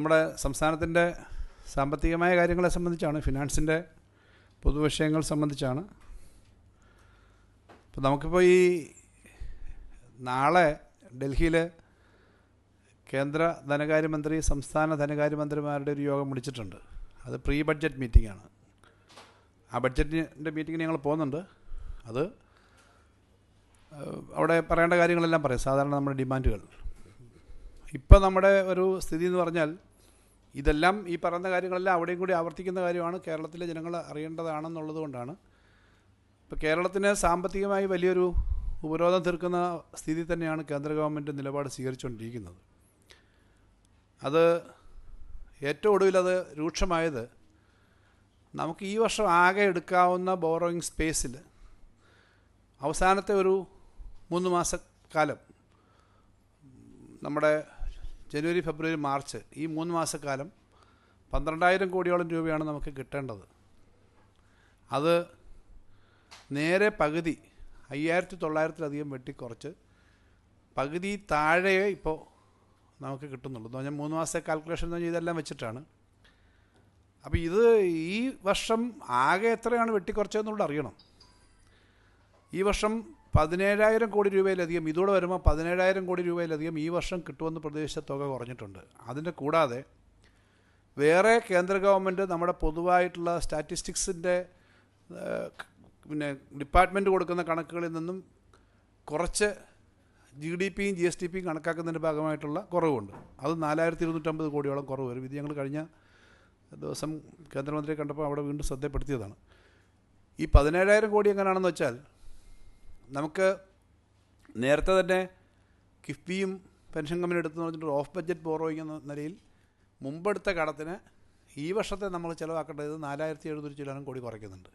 നമ്മുടെ സംസ്ഥാനത്തിന്റെ സാമ്പത്തികമായ കാര്യങ്ങളെ സംബന്ധിച്ചാണ് ഫിനാൻസിന്റെ പൊതുവിഷയങ്ങൾ സംബന്ധിച്ചാണ്. അപ്പോൾ നമുക്കിപ്പോൾ ഈ നാളെ ഡൽഹിയിൽ കേന്ദ്ര ധനകാര്യമന്ത്രി സംസ്ഥാന ധനകാര്യമന്ത്രിമാരുടെ ഒരു യോഗം വിളിച്ചിട്ടുണ്ട്. അത് പ്രീ ബഡ്ജറ്റ് മീറ്റിംഗാണ് ആ ബഡ്ജറ്റിന്റെ മീറ്റിങ്ങിന് ഞങ്ങൾ പോകുന്നുണ്ട്. അത് അവിടെ പറയേണ്ട കാര്യങ്ങളെല്ലാം പറയും. സാധാരണ നമ്മുടെ ഡിമാൻഡുകൾ. ഇപ്പം നമ്മുടെ ഒരു സ്ഥിതി എന്ന് പറഞ്ഞാൽ ഇതെല്ലാം ഈ പറയുന്ന കാര്യങ്ങളെല്ലാം അവിടെയും കൂടി ആവർത്തിക്കുന്ന കാര്യമാണ്. കേരളത്തിലെ ജനങ്ങൾ അറിയേണ്ടതാണെന്നുള്ളത് കൊണ്ടാണ് ഇപ്പോൾ കേരളത്തിന് സാമ്പത്തികമായി വലിയൊരു ഉപരോധം തീർക്കുന്ന സ്ഥിതി തന്നെയാണ് കേന്ദ്ര ഗവൺമെന്റ് നിലപാട് സ്വീകരിച്ചുകൊണ്ടിരിക്കുന്നത്. അത് ഏറ്റവും ഒടുവിൽ അത് രൂക്ഷമായത് നമുക്ക് ഈ വർഷം ആകെ എടുക്കാവുന്ന ബോറോയിങ് സ്പേസിൽ അവസാനത്തെ ഒരു മൂന്ന് മാസക്കാലം നമ്മുടെ ജനുവരി ഫെബ്രുവരി മാർച്ച് ഈ മൂന്ന് മാസക്കാലം പന്ത്രണ്ടായിരം കോടിയോളം രൂപയാണ് നമുക്ക് കിട്ടേണ്ടത്. അത് നേരെ പകുതി അയ്യായിരത്തി തൊള്ളായിരത്തിലധികം വെട്ടിക്കുറച്ച് പകുതി താഴെ ഇപ്പോൾ നമുക്ക് കിട്ടുന്നുള്ളൂ എന്ന് പറഞ്ഞാൽ മൂന്ന് മാസത്തെ കാൽക്കുലേഷൻ എന്ന് പറഞ്ഞാൽ ഇതെല്ലാം വെച്ചിട്ടാണ്. അപ്പോൾ ഇത് ഈ വർഷം ആകെ എത്രയാണ് വെട്ടിക്കുറച്ചതെന്നുള്ളത് അറിയണം. ഈ വർഷം പതിനേഴായിരം കോടി രൂപയിലധികം ഇതോടെ വരുമ്പോൾ പതിനേഴായിരം കോടി രൂപയിലധികം ഈ വർഷം കിട്ടുമെന്ന് പ്രതീക്ഷിച്ച തുക കുറഞ്ഞിട്ടുണ്ട്. അതിന്റെ കൂടാതെ വേറെ കേന്ദ്ര ഗവൺമെന്റ് നമ്മുടെ പൊതുവായിട്ടുള്ള സ്റ്റാറ്റിസ്റ്റിക്സിന്റെ പിന്നെ ഡിപ്പാർട്ട്മെന്റ് കൊടുക്കുന്ന കണക്കുകളിൽ നിന്നും കുറച്ച് ജി ഡി പിയും ജി എസ് ടി പിയും കണക്കാക്കുന്നതിന്റെ ഭാഗമായിട്ടുള്ള കുറവുണ്ട്. അത് നാലായിരത്തി ഇരുന്നൂറ്റമ്പത് കോടിയോളം കുറവ്. വരും ഇത് ഞങ്ങൾ കഴിഞ്ഞ ദിവസം കേന്ദ്രമന്ത്രിയെ കണ്ടപ്പോൾ അവിടെ വീണ്ടും ശ്രദ്ധപ്പെടുത്തിയതാണ്. ഈ പതിനേഴായിരം കോടി എങ്ങനെയാണെന്ന് വെച്ചാൽ നമുക്ക് നേരത്തെ തന്നെ കിഫ്ബിയും പെൻഷൻ കമ്പനി എടുത്തെന്ന് പറഞ്ഞിട്ട് ഓഫ് ബഡ്ജറ്റ് ബോറോയിങ് എന്ന നിലയിൽ മുമ്പെടുത്ത കടത്തിന് ഈ വർഷത്തെ നമ്മൾ ചിലവാക്കേണ്ടത് നാലായിരത്തി എഴുന്നൂറ് ശതമാനം കോടി കുറയ്ക്കുന്നുണ്ട്.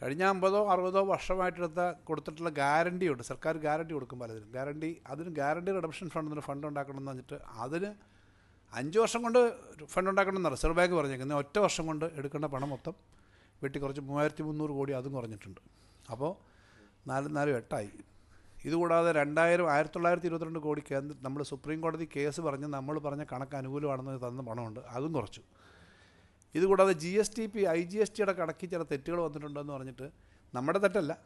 കഴിഞ്ഞ അമ്പതോ അറുപതോ വർഷമായിട്ടെടുത്ത കൊടുത്തിട്ടുള്ള ഗ്യാരണ്ടി ഉണ്ട് സർക്കാർ ഗ്യാരണ്ടി കൊടുക്കും പലതിനും. ഗ്യാരണ്ടി അതിന് ഗ്യാരണ്ടി റിഡപ്ഷൻ ഫണ്ട് എന്നൊരു ഫണ്ട് ഉണ്ടാക്കണം എന്ന് പറഞ്ഞിട്ട് അതിന് അഞ്ച് വർഷം കൊണ്ട് ഫണ്ട് ഉണ്ടാക്കണം എന്നാണ്. റിസർവ് ബാങ്ക് പറഞ്ഞേക്കുന്നത്. ഒറ്റ വർഷം കൊണ്ട് എടുക്കേണ്ട പണം മൊത്തം വെട്ടി കുറച്ച് മൂവായിരത്തി മുന്നൂറ് കോടി അതും കുറഞ്ഞിട്ടുണ്ട്. അപ്പോൾ നാലും നാലും എട്ടായി. ഇതുകൂടാതെ രണ്ടായിരം ആയിരത്തി തൊള്ളായിരത്തി ഇരുപത്തിരണ്ട് കോടി കേന്ദ്ര നമ്മൾ സുപ്രീം കോടതി കേസ് പറഞ്ഞ് നമ്മൾ പറഞ്ഞ കണക്ക് അനുകൂലമാണെന്ന് തന്ന പണമുണ്ട്. അതും കുറച്ചു. ഇതുകൂടാതെ G S T P I G S ടിയുടെ കണക്കിൽ ചില തെറ്റുകൾ വന്നിട്ടുണ്ടെന്ന് പറഞ്ഞിട്ട് നമ്മുടെ തെറ്റല്ല.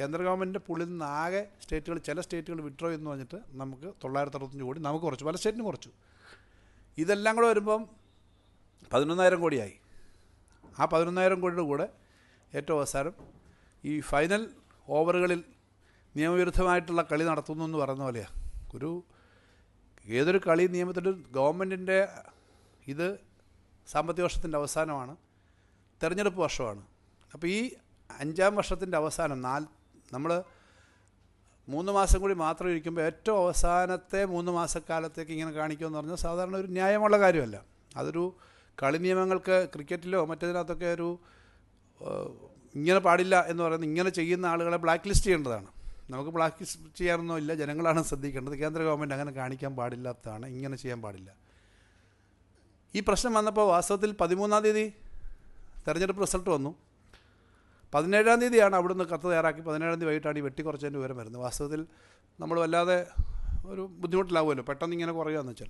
കേന്ദ്ര ഗവൺമെന്റിന്റെ പുള്ളിൽ നിന്ന് ആകെ സ്റ്റേറ്റുകൾ ചില സ്റ്റേറ്റുകൾ വിഡ്രോ എന്ന് പറഞ്ഞിട്ട് നമുക്ക് തൊള്ളായിരത്തി അറുപത്തഞ്ച് കോടി നമുക്ക് കുറച്ചു. പല സ്റ്റേറ്റിനും കുറച്ചു. ഇതെല്ലാം കൂടെ വരുമ്പം പതിനൊന്നായിരം കോടിയായി. ആ പതിനൊന്നായിരം കോടിയുടെ കൂടെ ഏറ്റവും അവസാനം ഈ ഫൈനൽ ഓവറുകളിൽ നിയമവിരുദ്ധമായിട്ടുള്ള കളി നടത്തുന്നു എന്ന് പറയുന്ന പോലെയാണ് ഒരു ഏതൊരു കളി നിയമത്തിന്റെ ഗവൺമെന്റിന്റെ ഇത് സാമ്പത്തിക വർഷത്തിന്റെ അവസാനമാണ് തെരഞ്ഞെടുപ്പ് വർഷമാണ്. അപ്പോൾ ഈ അഞ്ചാം വർഷത്തിന്റെ അവസാനം നാല് നമ്മൾ മൂന്ന് മാസം കൂടി മാത്രം ഇരിക്കുമ്പോൾ ഏറ്റവും അവസാനത്തെ മൂന്ന് മാസക്കാലത്തേക്ക് ഇങ്ങനെ കാണിക്കുമെന്ന് പറഞ്ഞാൽ സാധാരണ ഒരു ന്യായമുള്ള കാര്യമല്ല. അതൊരു കളി നിയമങ്ങൾക്ക് ക്രിക്കറ്റിലോ മറ്റേതിനകത്തൊക്കെ ഒരു ഇങ്ങനെ പാടില്ല എന്ന് പറയുന്നത് ഇങ്ങനെ ചെയ്യുന്ന ആളുകളെ ബ്ലാക്ക് ലിസ്റ്റ് ചെയ്യേണ്ടതാണ്. നമുക്ക് ബ്ലാക്ക് ലിസ്റ്റ് ചെയ്യാനൊന്നും ഇല്ല. ജനങ്ങളാണ് ശ്രദ്ധിക്കേണ്ടത്. കേന്ദ്ര ഗവൺമെന്റ് അങ്ങനെ കാണിക്കാൻ പാടില്ലാത്തതാണ്. ഇങ്ങനെ ചെയ്യാൻ പാടില്ല. ഈ പ്രശ്നം വന്നപ്പോൾ വാസ്തവത്തിൽ പതിമൂന്നാം തീയതി തെരഞ്ഞെടുപ്പ് റിസൾട്ട് വന്നു. പതിനേഴാം തീയതിയാണ് അവിടുന്ന് കത്ത് തയ്യാറാക്കി. പതിനേഴാം തീയതി വൈകിട്ടാണ് ഈ വെട്ടിക്കുറച്ചതിന്റെ വിവരം വരുന്നത്. വാസ്തവത്തിൽ നമ്മൾ വല്ലാതെ ഒരു ബുദ്ധിമുട്ടിലാവുമല്ലോ. പെട്ടെന്ന് ഇങ്ങനെ കുറയുകയെന്ന് വെച്ചാൽ.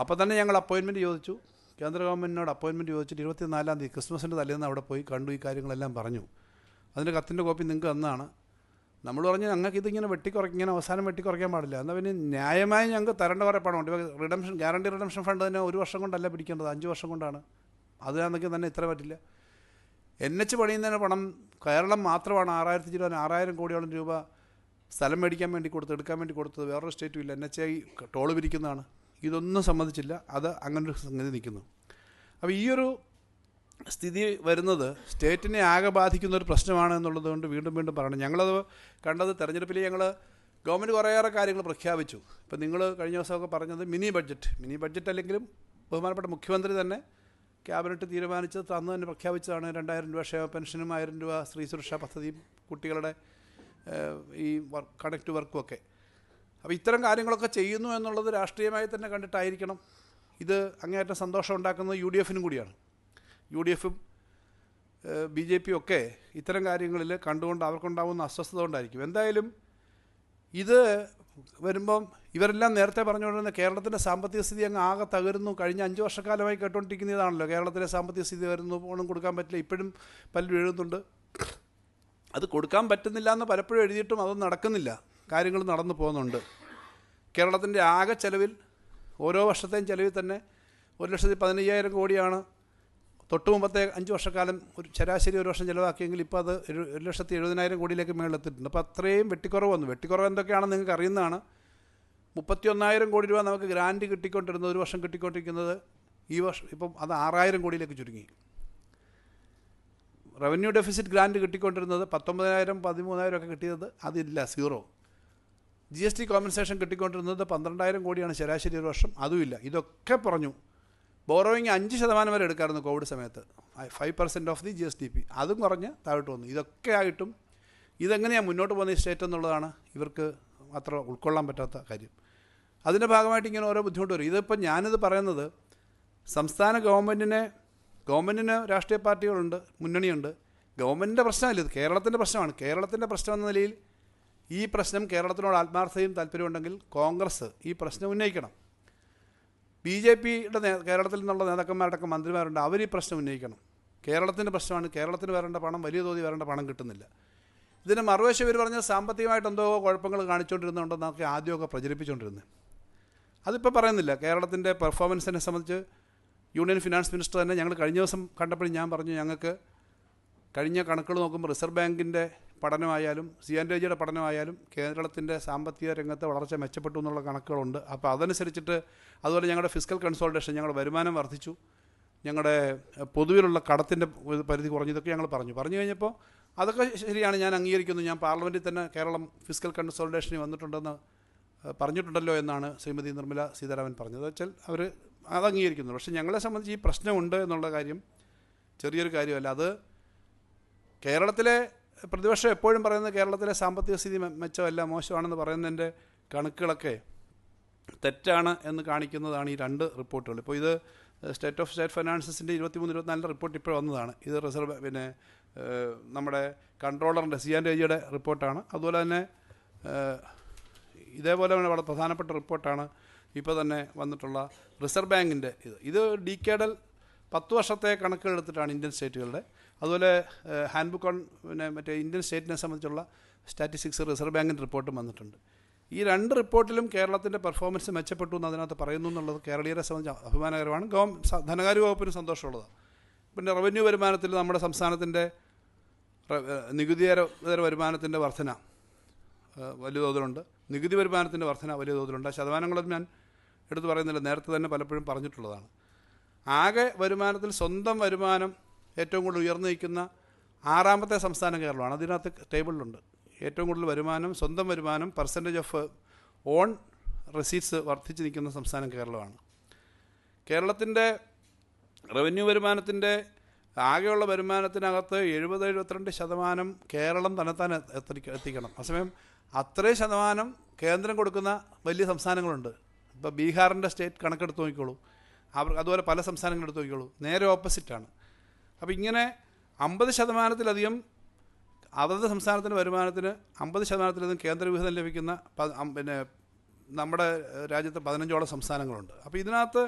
അപ്പോൾ തന്നെ ഞങ്ങൾ അപ്പോയിൻമെന്റ് ചോദിച്ചു. കേന്ദ്ര ഗവൺമെന്റിനോട് അപ്പോയിൻമെന്റ് ചോദിച്ചിട്ട് ഇരുപത്തിനാലാം തീയതി ക്രിസ്മസിന്റെ തലേന്ന് അവിടെ പോയി കണ്ടു ഈ കാര്യങ്ങളെല്ലാം പറഞ്ഞു. അതിന്റെ കത്തിന്റെ കോപ്പി നിങ്ങൾക്ക് തന്നാണ്. നമ്മൾ പറഞ്ഞു ഞങ്ങൾക്ക് ഇതിങ്ങനെ വെട്ടിക്കുറയ്ക്കും ഇങ്ങനെ അവസാനം വെട്ടിക്കുറയ്ക്കാൻ പാടില്ല. എന്നാൽ പിന്നെ ന്യായമായി ഞങ്ങൾക്ക് തരേണ്ട കുറേ പണമുണ്ട്. റിഡംഷൻ ഗ്യാരണ്ടി റിഡംഷൻ ഫണ്ട് തന്നെ ഒരു വർഷം കൊണ്ടല്ല പിടിക്കേണ്ടത് അഞ്ച് വർഷം കൊണ്ടാണ്. അതിനാണെങ്കിൽ തന്നെ ഇത്ര പറ്റില്ല. എൻ എച്ച് പണിയുന്നതിന് പണം കേരളം മാത്രമാണ് ആറായിരത്തി ഇരുപത് ആറായിരം കോടിയോളം രൂപ സ്ഥലം മേടിക്കാൻ വേണ്ടി കൊടുത്ത് എടുക്കാൻ വേണ്ടി കൊടുത്തത്. വേറൊരു സ്റ്റേറ്റും ഇല്ല. എൻ എച്ച് ഐ ടോൾ പിരിക്കുന്നതാണ്. ഇതൊന്നും സമ്മതിച്ചില്ല അത് അങ്ങനൊരു സംഗതി നിൽക്കുന്നു. അപ്പോൾ ഈ ഒരു സ്ഥിതി വരുന്നത് സ്റ്റേറ്റിനെ ആകെ ബാധിക്കുന്ന ഒരു പ്രശ്നമാണ് എന്നുള്ളത് കൊണ്ട് വീണ്ടും വീണ്ടും പറയണം. ഞങ്ങളത് കണ്ടത് തെരഞ്ഞെടുപ്പിൽ ഞങ്ങൾ ഗവൺമെന്റ് കുറേയേറെ കാര്യങ്ങൾ പ്രഖ്യാപിച്ചു. ഇപ്പം നിങ്ങൾ കഴിഞ്ഞ ദിവസമൊക്കെ പറഞ്ഞത് മിനി ബഡ്ജറ്റ്. മിനി ബഡ്ജറ്റ് അല്ലെങ്കിലും ബഹുമാനപ്പെട്ട മുഖ്യമന്ത്രി തന്നെ ക്യാബിനറ്റ് തീരുമാനിച്ച് തന്നു തന്നെ പ്രഖ്യാപിച്ചതാണ്. രണ്ടായിരം രൂപ ക്ഷേമ പെൻഷനും ആയിരം രൂപ സ്ത്രീ സുരക്ഷാ പദ്ധതിയും കുട്ടികളുടെ ഈ വർക്ക് കണക്ട് വർക്കും ഒക്കെ. അപ്പോൾ ഇത്തരം കാര്യങ്ങളൊക്കെ ചെയ്യുന്നു എന്നുള്ളത് രാഷ്ട്രീയമായി തന്നെ കണ്ടിട്ടായിരിക്കണം ഇത് അങ്ങേയറ്റം സന്തോഷം ഉണ്ടാക്കുന്നത് യു ഡി എഫിനും കൂടിയാണ്. യു ഡി എഫും ബി ജെ പിയും ഒക്കെ ഇത്തരം കാര്യങ്ങളിൽ കണ്ടുകൊണ്ട് അവർക്കുണ്ടാകുന്ന അസ്വസ്ഥത കൊണ്ടായിരിക്കും. എന്തായാലും ഇത് വരുമ്പം ഇവരെല്ലാം നേരത്തെ പറഞ്ഞുകൊണ്ടിരുന്ന കേരളത്തിന്റെ സാമ്പത്തിക സ്ഥിതി അങ്ങ് ആകെ തകരുന്നു. കഴിഞ്ഞ അഞ്ച് വർഷക്കാലമായി കേട്ടുകൊണ്ടിരിക്കുന്നതാണല്ലോ കേരളത്തിലെ സാമ്പത്തിക സ്ഥിതി വരുന്നു ഓണം കൊടുക്കാൻ പറ്റില്ല. ഇപ്പോഴും പലരും എഴുതുന്നുണ്ട് അത് കൊടുക്കാൻ പറ്റുന്നില്ല എന്ന് പലപ്പോഴും എഴുതിയിട്ടും അതൊന്നും നടക്കുന്നില്ല. കാര്യങ്ങൾ നടന്നു പോകുന്നുണ്ട്. കേരളത്തിന്റെ ആകെ ചെലവിൽ ഓരോ വർഷത്തെയും ചെലവിൽ തന്നെ ഒരു ലക്ഷത്തി പതിനയ്യായിരം കോടിയാണ്. തൊട്ട് മുമ്പത്തെ അഞ്ച് വർഷക്കാലം ഒരു ശരാശരി ഒരു വർഷം ചിലവാക്കിയെങ്കിൽ ഇപ്പോൾ അത് ഒരു ലക്ഷത്തി എഴുപതിനായിരം കോടിയിലേക്ക് മേളിലെത്തിയിട്ടുണ്ട്. അപ്പോൾ അത്രയും വെട്ടിക്കുറവ് വന്നു. വെട്ടിക്കുറവ് എന്തൊക്കെയാണെന്ന് നിങ്ങൾക്ക് അറിയുന്നതാണ്. മുപ്പത്തി ഒന്നായിരം കോടി രൂപ നമുക്ക് ഗ്രാന്റ് കിട്ടിക്കൊണ്ടിരുന്നത് ഒരു വർഷം കിട്ടിക്കൊണ്ടിരിക്കുന്നത് ഈ വർഷം ഇപ്പം അത് ആറായിരം കോടിയിലേക്ക് ചുരുങ്ങി. റവന്യൂ ഡെഫിസിറ്റ് ഗ്രാന്റ് കിട്ടിക്കൊണ്ടിരുന്നത് പത്തൊമ്പതിനായിരം പതിമൂന്നായിരം ഒക്കെ കിട്ടിയത് അതില്ല zero. G S T compensation കിട്ടിക്കൊണ്ടിരുന്നത് പന്ത്രണ്ടായിരം കോടിയാണ് ശരാശരി ഒരു വർഷം. അതുമില്ല ഇതൊക്കെ പറഞ്ഞു. ബോറോയിങ് അഞ്ച് ശതമാനം വരെ എടുക്കാമായിരുന്നു കോവിഡ് സമയത്ത്. Five percent of the G S T P അതും കുറഞ്ഞ് താഴോട്ട് വന്നു. ഇതൊക്കെ ആയിട്ടും ഇതെങ്ങനെയാണ് മുന്നോട്ട് പോകുന്ന ഈ സ്റ്റേറ്റ് എന്നുള്ളതാണ് ഇവർക്ക് അത്ര ഉൾക്കൊള്ളാൻ പറ്റാത്ത കാര്യം. അതിന്റെ ഭാഗമായിട്ട് ഇങ്ങനെ ഓരോ ബുദ്ധിമുട്ട് വരും. ഇതിപ്പോൾ ഞാനിത് പറയുന്നത് സംസ്ഥാന ഗവൺമെന്റിനെ ഗവൺമെന്റിന് രാഷ്ട്രീയ പാർട്ടികളുണ്ട് മുന്നണിയുണ്ട്. ഗവൺമെന്റിന്റെ പ്രശ്നമല്ല ഇത്. കേരളത്തിന്റെ പ്രശ്നമാണ്. കേരളത്തിന്റെ പ്രശ്നം എന്ന നിലയിൽ ഈ പ്രശ്നം കേരളത്തിനോട് ആത്മാർത്ഥതയും താല്പര്യമുണ്ടെങ്കിൽ കോൺഗ്രസ് ഈ പ്രശ്നം ഉന്നയിക്കണം. ബി ജെ പിയുടെ കേരളത്തിൽ നിന്നുള്ള നേതാക്കന്മാരടക്കം മന്ത്രിമാരുണ്ട് അവർ ഈ പ്രശ്നം ഉന്നയിക്കണം. കേരളത്തിന്റെ പ്രശ്നമാണ് കേരളത്തിന് വരേണ്ട പണം വലിയ തോതിൽ വരേണ്ട പണം കിട്ടുന്നില്ല. ഇതിന് മറുവശം ഇവർ പറഞ്ഞ സാമ്പത്തികമായിട്ട് എന്തോ കുഴപ്പങ്ങൾ കാണിച്ചുകൊണ്ടിരുന്നുണ്ടെന്നൊക്കെ ആദ്യമൊക്കെ പ്രചരിപ്പിച്ചുകൊണ്ടിരുന്നത്. അതിപ്പോൾ പറയുന്നില്ല കേരളത്തിന്റെ പെർഫോമൻസിനെ സംബന്ധിച്ച് യൂണിയൻ ഫിനാൻസ് മിനിസ്റ്റർ തന്നെ ഞങ്ങൾ കഴിഞ്ഞ ദിവസം കണ്ടപ്പോഴും ഞാൻ പറഞ്ഞു ഞങ്ങൾക്ക് കഴിഞ്ഞ കണക്കുകൾ നോക്കുമ്പോൾ റിസർവ് ബാങ്കിന്റെ പഠനമായാലും സി എൻ രജിയുടെ പഠനമായാലും കേരളത്തിന്റെ സാമ്പത്തിക രംഗത്തെ വളർച്ച മെച്ചപ്പെട്ടു എന്നുള്ള കണക്കുകളുണ്ട്. അപ്പോൾ അതനുസരിച്ചിട്ട് അതുപോലെ ഞങ്ങളുടെ ഫിസിക്കൽ കൺസോൾട്ടേഷൻ ഞങ്ങളുടെ വരുമാനം വർദ്ധിച്ചു. ഞങ്ങളുടെ പൊതുവിലുള്ള കടത്തിന്റെ പരിധി കുറഞ്ഞതൊക്കെ ഞങ്ങൾ പറഞ്ഞു. പറഞ്ഞു കഴിഞ്ഞപ്പോൾ അതൊക്കെ ശരിയാണ് ഞാൻ അംഗീകരിക്കുന്നു. ഞാൻ പാർലമെന്റിൽ തന്നെ കേരളം ഫിസിക്കൽ കൺസോൾട്ടേഷന് വന്നിട്ടുണ്ടെന്ന് പറഞ്ഞിട്ടുണ്ടല്ലോ എന്നാണ് ശ്രീമതി നിർമ്മല സീതാരാമൻ പറഞ്ഞത്. വെച്ചാൽ അവർ അത് അംഗീകരിക്കുന്നു. പക്ഷേ ഞങ്ങളെ സംബന്ധിച്ച് ഈ പ്രശ്നമുണ്ട് എന്നുള്ള കാര്യം ചെറിയൊരു കാര്യമല്ല. അത് കേരളത്തിലെ പ്രതിപക്ഷം എപ്പോഴും പറയുന്നത് കേരളത്തിലെ സാമ്പത്തിക സ്ഥിതി മെച്ചമല്ല മോശമാണെന്ന് പറയുന്നതിന്റെ കണക്കുകളൊക്കെ തെറ്റാണ് എന്ന് കാണിക്കുന്നതാണ് ഈ രണ്ട് റിപ്പോർട്ടുകൾ. ഇപ്പോൾ ഇത് സ്റ്റേറ്റ് ഓഫ് സ്റ്റേറ്റ് ഫൈനാൻസസിന്റെ ഇരുപത്തിമൂന്ന് ഇരുപത്തിനാലിന്റെ റിപ്പോർട്ട് ഇപ്പോൾ വന്നതാണ്. ഇത് റിസർവ് പിന്നെ നമ്മുടെ കൺട്രോളറിന്റെ സി ആൻഡ് എജിയുടെ റിപ്പോർട്ടാണ്. അതുപോലെ തന്നെ ഇതേപോലെ തന്നെ വളരെ പ്രധാനപ്പെട്ട റിപ്പോർട്ടാണ് ഇപ്പോൾ തന്നെ വന്നിട്ടുള്ള റിസർവ് ബാങ്കിന്റെ ഇത്. ഇത് ഡീക്കേഡൽ പത്ത് വർഷത്തെ കണക്കുകൾ എടുത്തിട്ടാണ് ഇന്ത്യൻ സ്റ്റേറ്റുകളുടെ. അതുപോലെ ഹാൻഡ് ബുക്ക് ഓൺ പിന്നെ മറ്റേ ഇന്ത്യൻ സ്റ്റേറ്റിനെ സംബന്ധിച്ചുള്ള സ്റ്റാറ്റിസ്റ്റിക്സ് റിസർവ് ബാങ്കിന്റെ റിപ്പോർട്ടും വന്നിട്ടുണ്ട്. ഈ രണ്ട് റിപ്പോർട്ടിലും കേരളത്തിന്റെ പെർഫോമൻസ് മെച്ചപ്പെട്ടു എന്ന് അതിനകത്ത് പറയുന്നു എന്നുള്ളത് കേരളീയരെ സംബന്ധിച്ച് അഭിമാനകരമാണ്. ഗവൺ ധനകാര്യ വകുപ്പിന് സന്തോഷമുള്ളതാണ്. പിന്നെ റവന്യൂ വരുമാനത്തിൽ നമ്മുടെ സംസ്ഥാനത്തിന്റെ നികുതിതര വരുമാനത്തിന്റെ വർധന വലിയ തോതിലുണ്ട്. നികുതി വരുമാനത്തിന്റെ വർധന വലിയ തോതിലുണ്ട്. ശതമാനങ്ങളൊന്നും ഞാൻ എടുത്തു പറയുന്നില്ല. നേരത്തെ തന്നെ പലപ്പോഴും പറഞ്ഞിട്ടുള്ളതാണ്. ആകെ വരുമാനത്തിൽ സ്വന്തം വരുമാനം ഏറ്റവും കൂടുതൽ ഉയർന്നു നിൽക്കുന്ന ആറാമത്തെ സംസ്ഥാനം കേരളമാണ്. അതിനകത്ത് ടേബിളിലുണ്ട്. ഏറ്റവും കൂടുതൽ വരുമാനം സ്വന്തം വരുമാനം പെർസെന്റേജ് ഓഫ് ഓൺ റെസീറ്റ്സ് വർദ്ധിച്ച് നിൽക്കുന്ന സംസ്ഥാനം കേരളമാണ്. കേരളത്തിന്റെ റവന്യൂ വരുമാനത്തിന്റെ ആകെയുള്ള വരുമാനത്തിനകത്ത് എഴുപത് എഴുപത്തിരണ്ട് ശതമാനം കേരളം തന്നെത്താൻ എത്തി എത്തിക്കണം. അസമയം അത്രയും ശതമാനം കേന്ദ്രം കൊടുക്കുന്ന വലിയ സംസ്ഥാനങ്ങളുണ്ട്. ഇപ്പോൾ ബീഹാറിന്റെ സ്റ്റേറ്റ് കണക്കെടുത്ത് നോക്കിക്കോളൂ. അവർ അതുപോലെ പല സംസ്ഥാനങ്ങൾ എടുത്ത് നോക്കിക്കോളൂ. നേരെ ഓപ്പോസിറ്റാണ് അപ്പോൾ ഇങ്ങനെ അമ്പത് ശതമാനത്തിലധികം അതത് സംസ്ഥാനത്തിന്റെ വരുമാനത്തിന് അമ്പത് ശതമാനത്തിലധികം കേന്ദ്ര വിഹിതം ലഭിക്കുന്ന പിന്നെ നമ്മുടെ രാജ്യത്തെ രാജ്യത്ത് പതിനഞ്ചോളം സംസ്ഥാനങ്ങളുണ്ട്. അപ്പോൾ ഇതിനകത്ത്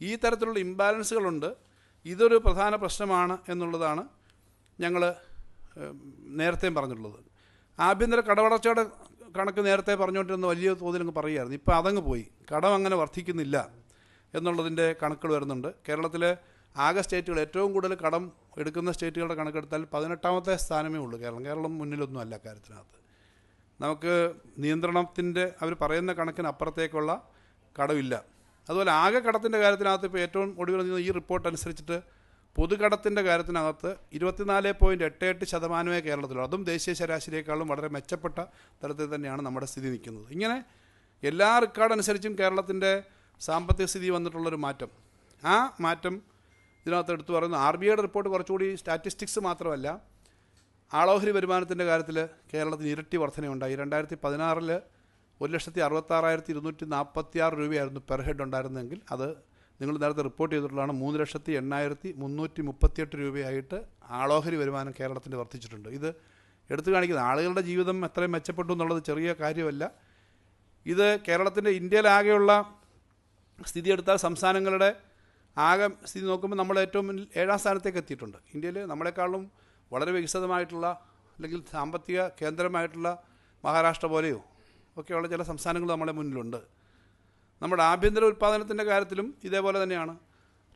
ഈ തരത്തിലുള്ള ഇംബാലൻസുകളുണ്ട് ഇതൊരു പ്രധാന പ്രശ്നമാണ് എന്നുള്ളതാണ് ഞങ്ങൾ നേരത്തെയും പറഞ്ഞിട്ടുള്ളത്. ആഭ്യന്തര കടവടച്ചയുടെ കണക്ക് നേരത്തെ പറഞ്ഞുകൊണ്ടിരുന്ന വലിയ തോതിലങ്ങ് പറയുമായിരുന്നു ഇപ്പോൾ അതങ്ങ് പോയി. കടം അങ്ങനെ വർദ്ധിക്കുന്നില്ല എന്നുള്ളതിന്റെ കണക്കുകൾ വരുന്നുണ്ട്. കേരളത്തിലെ ആകെ സ്റ്റേറ്റുകൾ ഏറ്റവും കൂടുതൽ കടം എടുക്കുന്ന സ്റ്റേറ്റുകളുടെ കണക്കെടുത്താൽ പതിനെട്ടാമത്തെ സ്ഥാനമേ ഉള്ളൂ. കേരളം കേരളം മുന്നിലൊന്നും അല്ല കാര്യത്തിനകത്ത് നമുക്ക് നിയന്ത്രണത്തിന്റെ അവർ പറയുന്ന കണക്കിന് അപ്പുറത്തേക്കുള്ള കടമില്ല അതുപോലെ ആകെ കടത്തിന്റെ കാര്യത്തിനകത്ത് ഇപ്പോൾ ഏറ്റവും ഒടുവിൽ ഈ റിപ്പോർട്ട് അനുസരിച്ചിട്ട് പൊതുകടത്തിന്റെ കാര്യത്തിനകത്ത് ഇരുപത്തിനാല് പോയിന്റ് എട്ട് എട്ട് ശതമാനമേ കേരളത്തിലുള്ളൂ. അതും ദേശീയ ശരാശരിയേക്കാളും വളരെ മെച്ചപ്പെട്ട തലത്തിൽ തന്നെയാണ് നമ്മുടെ സ്ഥിതി നിൽക്കുന്നത്. ഇങ്ങനെ എല്ലാ റെക്കോർഡ് അനുസരിച്ചും കേരളത്തിന്റെ സാമ്പത്തിക സ്ഥിതി വന്നിട്ടുള്ളൊരു മാറ്റം. ആ മാറ്റം ഇതിനകത്ത് എടുത്തു പറയുന്നു ആർ ബി ഐയുടെ റിപ്പോർട്ട് കുറച്ചുകൂടി സ്റ്റാറ്റിസ്റ്റിക്സ് മാത്രമല്ല ആളോഹരി വരുമാനത്തിന്റെ കാര്യത്തിൽ കേരളത്തിന് ഇരട്ടി വർധനയുണ്ടായി. രണ്ടായിരത്തി പതിനാറിൽ ഒരു ലക്ഷത്തി അറുപത്താറായിരത്തി ഇരുന്നൂറ്റി നാൽപ്പത്തി ആറ് രൂപയായിരുന്നു പെർ ഹെഡ് ഉണ്ടായിരുന്നെങ്കിൽ അത് നിങ്ങൾ നേരത്തെ റിപ്പോർട്ട് ചെയ്തിട്ടുള്ളതാണ്. മൂന്ന് ലക്ഷത്തി എണ്ണായിരത്തി മുന്നൂറ്റി മുപ്പത്തിയെട്ട് രൂപയായിട്ട് ആളോഹരി വരുമാനം കേരളത്തിന്റെ വർദ്ധിച്ചിട്ടുണ്ട്. ഇത് എടുത്തു കാണിക്കുന്നത് ആളുകളുടെ ജീവിതം എത്രയും മെച്ചപ്പെട്ടു എന്നുള്ളത് ചെറിയ കാര്യമല്ല. ഇത് കേരളത്തിന്റെ ഇന്ത്യയിലാകെയുള്ള സ്ഥിതി എടുത്താൽ സംസ്ഥാനങ്ങളുടെ ആകെ സ്ഥിതി നോക്കുമ്പോൾ നമ്മൾ ഏറ്റവും ഏഴാം സ്ഥാനത്തേക്ക് എത്തിയിട്ടുണ്ട്. ഇന്ത്യയിൽ നമ്മളെക്കാളും വളരെ വികസിതമായിട്ടുള്ള അല്ലെങ്കിൽ സാമ്പത്തിക കേന്ദ്രമായിട്ടുള്ള മഹാരാഷ്ട്ര പോലെയോ ഒക്കെയുള്ള ചില സംസ്ഥാനങ്ങൾ നമ്മുടെ മുന്നിലുണ്ട്. നമ്മുടെ ആഭ്യന്തര ഉൽപ്പാദനത്തിന്റെ കാര്യത്തിലും ഇതേപോലെ തന്നെയാണ്.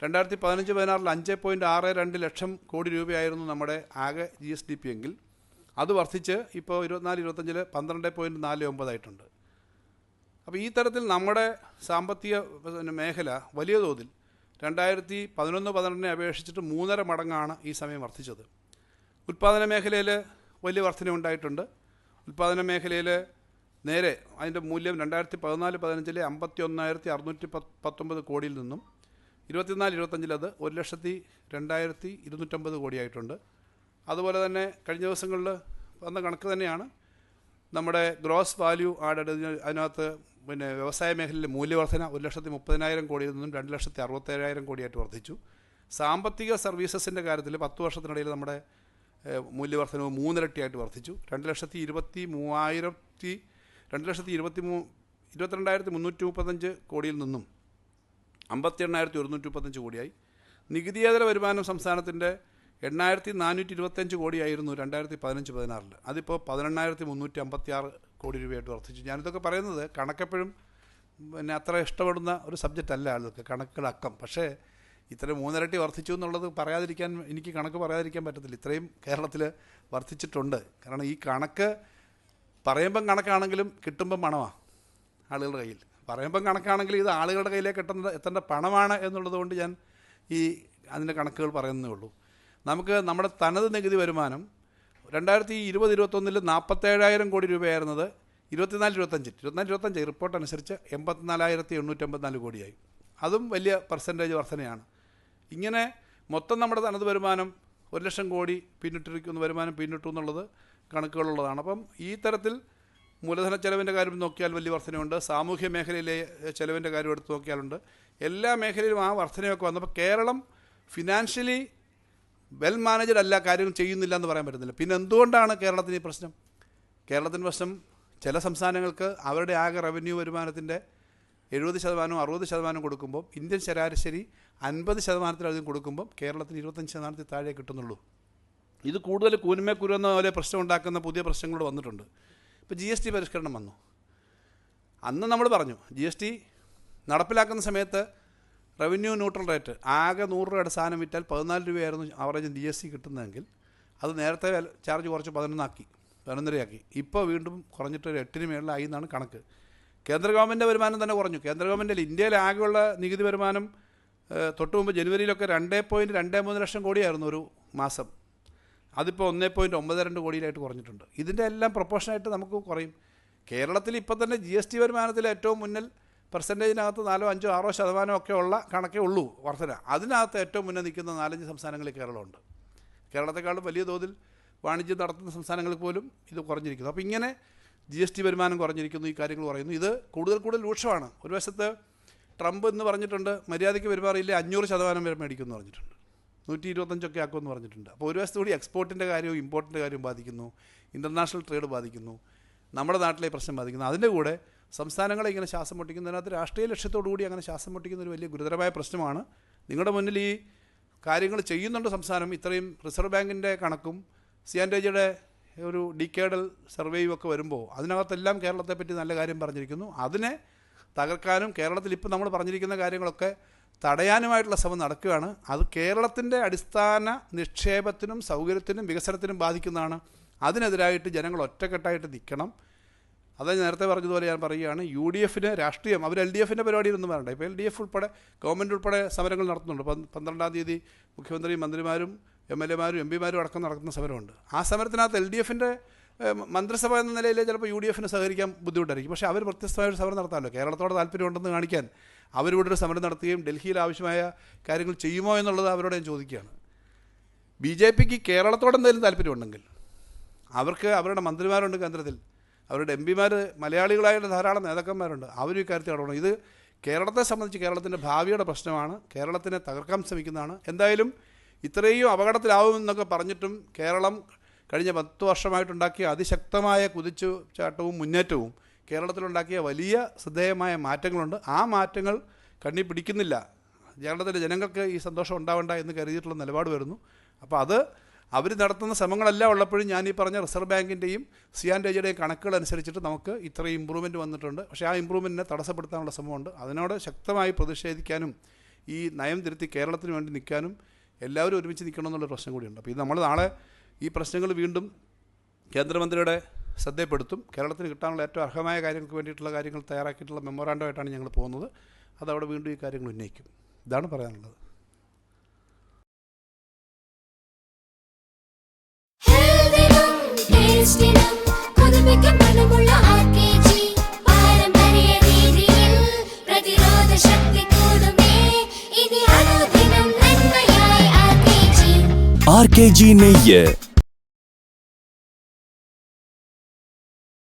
രണ്ടായിരത്തി പതിനഞ്ച് പതിനാറിൽ അഞ്ച് പോയിന്റ് ആറ് രണ്ട് ലക്ഷം കോടി രൂപയായിരുന്നു നമ്മുടെ ആകെ ജി എസ് ഡി പി എങ്കിൽ. അത് വർദ്ധിച്ച് ഇപ്പോൾ ഇരുപത്തിനാല് ഇരുപത്തഞ്ചിൽ പന്ത്രണ്ട് പോയിന്റ് നാല് ഒമ്പതായിട്ടുണ്ട്. അപ്പോൾ ഈ തരത്തിൽ നമ്മുടെ സാമ്പത്തിക മേഖല വലിയ തോതിൽ രണ്ടായിരത്തി പതിനൊന്ന് പന്ത്രണ്ടിനെ അപേക്ഷിച്ചിട്ട് മൂന്നര മടങ്ങാണ് ഈ സമയം വർദ്ധിച്ചത്. ഉൽപ്പാദന മേഖലയിൽ വലിയ വർധന ഉണ്ടായിട്ടുണ്ട്. ഉൽപ്പാദന മേഖലയിൽ നേരെ അതിന്റെ മൂല്യം രണ്ടായിരത്തി പതിനാല് പതിനഞ്ചിലെ അമ്പത്തി ഒന്നായിരത്തി അറുന്നൂറ്റി പത്ത് പത്തൊമ്പത് കോടിയിൽ നിന്നും ഇരുപത്തിനാല് ഇരുപത്തഞ്ചിൽ അത് ഒരു ലക്ഷത്തി രണ്ടായിരത്തി ഇരുന്നൂറ്റമ്പത് കോടിയായിട്ടുണ്ട്. അതുപോലെ തന്നെ കഴിഞ്ഞ ദിവസങ്ങളിൽ വന്ന കണക്ക് തന്നെയാണ് നമ്മുടെ ഗ്രോസ് വാല്യൂ ആഡഡ് അതിനകത്ത് പിന്നെ വ്യവസായ മേഖലയിലെ മൂല്യവർധന ഒരു ലക്ഷത്തി മുപ്പതിനായിരം കോടിയിൽ നിന്നും രണ്ട് ലക്ഷത്തി അറുപത്തേഴായിരം കോടിയായിട്ട് വർദ്ധിച്ചു. സാമ്പത്തിക സർവീസസിന്റെ കാര്യത്തിൽ പത്ത് വർഷത്തിനിടയിൽ നമ്മുടെ മൂല്യവർധനവ് മൂന്നിരട്ടിയായിട്ട് വർദ്ധിച്ചു. രണ്ട് ലക്ഷത്തി ഇരുപത്തി മൂവായിരത്തി രണ്ട് ലക്ഷത്തി ഇരുപത്തി മൂ ഇരുപത്തിരണ്ടായിരത്തി മുന്നൂറ്റി മുപ്പത്തഞ്ച് കോടിയിൽ നിന്നും അമ്പത്തി എണ്ണായിരത്തി ഒരുന്നൂറ്റി മുപ്പത്തഞ്ച് കോടിയായി. നികുതിയേതര വരുമാനം സംസ്ഥാനത്തിന്റെ എണ്ണായിരത്തി നാനൂറ്റി ഇരുപത്തഞ്ച് കോടിയായിരുന്നു രണ്ടായിരത്തി പതിനഞ്ച് പതിനാറിൽ അതിപ്പോൾ പതിനെണ്ണായിരത്തി മുന്നൂറ്റി അമ്പത്തി ആറ് കോടി രൂപയായിട്ട് വർദ്ധിച്ചു. ഞാനിതൊക്കെ പറയുന്നത് കണക്കെപ്പോഴും പിന്നെ അത്ര ഇഷ്ടപ്പെടുന്ന ഒരു സബ്ജക്റ്റ് അല്ല ആളുകൾക്ക് കണക്കുകളക്കം. പക്ഷേ ഇത്ര മൂന്നിരട്ടി വർദ്ധിച്ചു എന്നുള്ളത് പറയാതിരിക്കാൻ എനിക്ക് കണക്ക് പറയാതിരിക്കാൻ പറ്റത്തില്ല. ഇത്രയും കേരളത്തിൽ വർദ്ധിച്ചിട്ടുണ്ട്. കാരണം ഈ കണക്ക് പറയുമ്പം കണക്കാണെങ്കിലും കിട്ടുമ്പം പണമാണ് ആളുകളുടെ കയ്യിൽ. പറയുമ്പം കണക്കാണെങ്കിൽ ഇത് ആളുകളുടെ കയ്യിലേക്ക് എത്തേണ്ട എത്തേണ്ട പണമാണ് എന്നുള്ളത് കൊണ്ട് ഞാൻ ഈ അതിന്റെ കണക്കുകൾ പറയുന്നേ ഉള്ളൂ. നമുക്ക് നമ്മുടെ തനത് നികുതി വരുമാനം രണ്ടായിരത്തി ഇരുപത് ഇരുപത്തൊന്നിൽ നാൽപ്പത്തേഴായിരം കോടി രൂപയായിരുന്നത് ഇരുപത്തിനാല് ഇരുപത്തഞ്ച് ഇരുപത്തിനാല് ഇരുപത്തഞ്ച് റിപ്പോർട്ട് അനുസരിച്ച് എൺപത്തിനാലായിരത്തി എണ്ണൂറ്റമ്പത്തിനാല് കോടിയായി. അതും വലിയ പെർസെന്റേജ് വർധനയാണ്. ഇങ്ങനെ മൊത്തം നമ്മുടെ തനത് വരുമാനം ഒരു ലക്ഷം കോടി പിന്നിട്ടിരിക്കുന്ന വരുമാനം പിന്നിട്ടു എന്നുള്ളത് കണക്കുകളുള്ളതാണ്. അപ്പം ഈ തരത്തിൽ മൂലധന ചെലവിന്റെ കാര്യം നോക്കിയാൽ വലിയ വർധനയുണ്ട്. സാമൂഹ്യ മേഖലയിലെ ചെലവിന്റെ കാര്യം എടുത്ത് നോക്കിയാലുണ്ട്. എല്ലാ മേഖലയിലും ആ വർധനയൊക്കെ വന്നപ്പോൾ കേരളം ഫിനാൻഷ്യലി വെൽ മാനേജഡ് അല്ല കാര്യങ്ങൾ ചെയ്യുന്നില്ല എന്ന് പറയാൻ പറ്റുന്നില്ല പിന്നെ എന്തുകൊണ്ടാണ് കേരളത്തിന് ഈ പ്രശ്നം? കേരളത്തിന്റെ പ്രശ്നം ചില സംസ്ഥാനങ്ങൾക്ക് അവരുടെ ആകെ റവന്യൂ വരുമാനത്തിന്റെ എഴുപത് ശതമാനവും അറുപത് ശതമാനം കൊടുക്കുമ്പോൾ ഇന്ത്യൻ ശരാശരി അൻപത് ശതമാനത്തിലധികം കൊടുക്കുമ്പോൾ കേരളത്തിന് ഇരുപത്തഞ്ച് ശതമാനത്തിൽ താഴെ കിട്ടുന്നുള്ളൂ. ഇത് കൂടുതൽ കൂനുമേ കുരുന്ന പോലെ പ്രശ്നം ഉണ്ടാക്കുന്ന പുതിയ പ്രശ്നങ്ങളോട് വന്നിട്ടുണ്ട്. ഇപ്പോൾ ജി എസ് ടി പരിഷ്കരണം വന്നു. അന്ന് നമ്മൾ പറഞ്ഞു ജി എസ് ടി നടപ്പിലാക്കുന്ന സമയത്ത് റവന്യൂ ന്യൂട്രൽ റേറ്റ് ആകെ നൂറ് രൂപയുടെ സാധനം വിറ്റാൽ പതിനാല് രൂപയായിരുന്നു ആവറേജ് ജി എസ് ടി കിട്ടുന്നതെങ്കിൽ അത് നേരത്തെ ചാർജ് കുറച്ച് പതിനൊന്നാക്കി പതിനൊന്നരയാക്കി ഇപ്പോൾ വീണ്ടും കുറഞ്ഞിട്ട് ഒരു എട്ടിന് മേളിലായി എന്നാണ് കണക്ക്. കേന്ദ്ര ഗവൺമെന്റ് വരുമാനം തന്നെ കുറഞ്ഞു. കേന്ദ്ര ഗവൺമെന്റിൽ ഇന്ത്യയിൽ ആകെയുള്ള നികുതി വരുമാനം തൊട്ട് മുമ്പ് ജനുവരിയിലൊക്കെ രണ്ട് പോയിന്റ് രണ്ട് മൂന്ന് ലക്ഷം കോടിയായിരുന്നു ഒരു മാസം. അതിപ്പോൾ ഒന്നേ പോയിന്റ് ഒമ്പത് രണ്ട് കോടിയിലായിട്ട് കുറഞ്ഞിട്ടുണ്ട്. ഇതിന്റെ എല്ലാം പ്രൊപ്പോഷനായിട്ട് നമുക്ക് കുറയും. കേരളത്തിൽ ഇപ്പോൾ തന്നെ ജി എസ് ടി വരുമാനത്തിൽ ഏറ്റവും മുന്നിൽ പെർസെന്റേജിനകത്ത് നാലോ അഞ്ചോ ആറോ ശതമാനം ഒക്കെ ഉള്ള കണക്കേ ഉള്ളൂ വർധന. അതിനകത്ത് ഏറ്റവും മുന്നേ നിൽക്കുന്ന നാലഞ്ച് സംസ്ഥാനങ്ങളിൽ കേരളമുണ്ട്. കേരളത്തെക്കാളും വലിയ തോതിൽ വാണിജ്യം നടത്തുന്ന സംസ്ഥാനങ്ങളിൽ പോലും ഇത് കുറഞ്ഞിരിക്കുന്നു. അപ്പോൾ ഇങ്ങനെ ജി എസ് ടി വരുമാനം കുറഞ്ഞിരിക്കുന്നു ഈ കാര്യങ്ങൾ പറയുന്നു. ഇത് കൂടുതൽ കൂടുതൽ രൂക്ഷമാണ്. ഒരു വശത്ത് ട്രംപ് എന്ന് പറഞ്ഞിട്ടുണ്ട് മര്യാദയ്ക്ക് പെരുമാറിയില്ലേ അഞ്ഞൂറ് ശതമാനം വരെ മേടിക്കുമെന്ന് പറഞ്ഞിട്ടുണ്ട്. നൂറ്റി ഇരുപത്തഞ്ചൊക്കെ ആക്കുമെന്ന് പറഞ്ഞിട്ടുണ്ട്. അപ്പോൾ ഒരു വശത്ത് കൂടി എക്സ്പോർട്ടിന്റെ കാര്യവും ഇമ്പോർട്ടിന്റെ കാര്യവും ബാധിക്കുന്നു ഇന്റർനാഷണൽ ട്രേഡ് ബാധിക്കുന്നു നമ്മുടെ നാട്ടിലെ പ്രശ്നം ബാധിക്കുന്നു. അതിന്റെ കൂടെ സംസ്ഥാനങ്ങളെ ഇങ്ങനെ ശ്വാസം മുട്ടിക്കുന്നതിനകത്ത് രാഷ്ട്രീയ ലക്ഷ്യത്തോടുകൂടി അങ്ങനെ ശ്വാസം മുട്ടിക്കുന്ന ഒരു വലിയ ഗുരുതരമായ പ്രശ്നമാണ്. നിങ്ങളുടെ മുന്നിൽ ഈ കാര്യങ്ങൾ ചെയ്യുന്നുണ്ട് സംസ്ഥാനം. ഇത്രയും റിസർവ് ബാങ്കിന്റെ കണക്കും സിയാൻഡേജിയുടെ ഒരു ഡിക്കേഡൽ സർവേയും ഒക്കെ വരുമ്പോൾ അതിനകത്തെല്ലാം കേരളത്തെപ്പറ്റി നല്ല കാര്യം പറഞ്ഞിരിക്കുന്നു. അതിനെ തകർക്കാനും കേരളത്തിൽ ഇപ്പോൾ നമ്മൾ പറഞ്ഞിരിക്കുന്ന കാര്യങ്ങളൊക്കെ തടയാനുമായിട്ടുള്ള ശ്രമം നടക്കുകയാണ്. അത് കേരളത്തിന്റെ അടിസ്ഥാന നിക്ഷേപത്തിനും സൗകര്യത്തിനും വികസനത്തിനും ബാധിക്കുന്നതാണ്. അതിനെതിരായിട്ട് ജനങ്ങൾ ഒറ്റക്കെട്ടായിട്ട് നിൽക്കണം. അത് നേരത്തെ പറഞ്ഞതുപോലെ ഞാൻ പറയുകയാണ് യു ഡി എഫിന് രാഷ്ട്രീയം അവർ എൽ ഡി എഫിന്റെ പരിപാടിയിലൊന്നും വരണ്ട. ഇപ്പോൾ എൽ ഡി എഫ് ഉൾപ്പെടെ ഗവൺമെന്റ് ഉൾപ്പെടെ സമരങ്ങൾ നടത്തുന്നുണ്ട്. പന്ത് പന്ത്രണ്ടാം തീയതി മുഖ്യമന്ത്രിയും മന്ത്രിമാരും എം എൽ എമാരും എം പിമാരും അടക്കം നടക്കുന്ന സമരമുണ്ട്. ആ സമരത്തിനകത്ത് എൽ ഡി എഫിന്റെ മന്ത്രിസഭ എന്ന നിലയിൽ ചിലപ്പോൾ യു ഡി എഫിന് സഹകരിക്കാൻ ബുദ്ധിമുട്ടായിരിക്കും. പക്ഷേ അവർ വ്യത്യസ്തമായ ഒരു സമരം നടത്താമല്ലോ കേരളത്തോട് താല്പര്യമുണ്ടെന്ന് കാണിക്കാൻ അവരിവിടെ ഒരു സമരം നടത്തുകയും ഡൽഹിയിൽ ആവശ്യമായ കാര്യങ്ങൾ ചെയ്യുമോ എന്നുള്ളത് അവരോട് ഞാൻ ചോദിക്കുകയാണ്. ബി ജെ പിക്ക് കേരളത്തോട് എന്തെങ്കിലും താല്പര്യമുണ്ടെങ്കിൽ അവർക്ക് അവരുടെ മന്ത്രിമാരുണ്ട് കേന്ദ്രത്തിൽ. അവരുടെ എം പിമാർ മലയാളികളായിട്ട് ധാരാളം നേതാക്കന്മാരുണ്ട്. അവരും ഇക്കാര്യത്തിൽ ഇടപെടണം. ഇത് കേരളത്തെ സംബന്ധിച്ച് കേരളത്തിന്റെ ഭാവിയുടെ പ്രശ്നമാണ്. കേരളത്തിനെ തകർക്കാൻ ശ്രമിക്കുന്നതാണ്. എന്തായാലും ഇത്രയും അപകടത്തിലാവുമെന്നൊക്കെ പറഞ്ഞിട്ടും കേരളം കഴിഞ്ഞ പത്ത് വർഷമായിട്ടുണ്ടാക്കിയ അതിശക്തമായ കുതിച്ചു ചാട്ടവും മുന്നേറ്റവും കേരളത്തിലുണ്ടാക്കിയ വലിയ ശ്രദ്ധേയമായ മാറ്റങ്ങളുണ്ട്. ആ മാറ്റങ്ങൾ കണ്ണി പിടിക്കുന്നില്ല. കേരളത്തിലെ ജനങ്ങൾക്ക് ഈ സന്തോഷം ഉണ്ടാവേണ്ട എന്ന് കരുതിയിട്ടുള്ള നിലപാട് വരുന്നു. അപ്പോൾ അത് അവർ നടത്തുന്ന ശ്രമങ്ങളെല്ലാം ഉള്ളപ്പോഴും ഞാൻ ഈ പറഞ്ഞ റിസർവ് ബാങ്കിന്റെയും സിയാൻ രേജയുടെയും കണക്കുകൾ അനുസരിച്ചിട്ട് നമുക്ക് ഇത്രയും ഇമ്പ്രൂവ്മെന്റ് വന്നിട്ടുണ്ട്. പക്ഷേ ആ ഇമ്പ്രൂവ്മെന്റിനെ തടസ്സപ്പെടുത്താനുള്ള ശ്രമമുണ്ട്. അതിനോട് ശക്തമായി പ്രതിഷേധിക്കാനും ഈ നയം തിരുത്തി കേരളത്തിന് വേണ്ടി നിൽക്കാനും എല്ലാവരും ഒരുമിച്ച് നിൽക്കണം എന്നുള്ള പ്രശ്നം കൂടിയുണ്ട്. അപ്പോൾ ഇത് നമ്മൾ നാളെ ഈ പ്രശ്നങ്ങൾ വീണ്ടും കേന്ദ്രമന്ത്രിയുടെ ശ്രദ്ധയപ്പെടുത്തും കേരളത്തിന് കിട്ടാനുള്ള ഏറ്റവും അർഹമായ കാര്യങ്ങൾക്ക് വേണ്ടിയിട്ടുള്ള കാര്യങ്ങൾ തയ്യാറാക്കിയിട്ടുള്ള മെമ്മോറാണ്ടമായിട്ടാണ് ഞങ്ങൾ പോകുന്നത്. അതവിടെ വീണ്ടും ഈ കാര്യങ്ങൾ ഉന്നയിക്കും. ഇതാണ് പറയാനുള്ളത്. கிருஷ்ணிடம் புதுமிக்க மனமுள்ள ஆர்கேஜி. பாரம்பரிய ஆர்கேஜி நெய்ய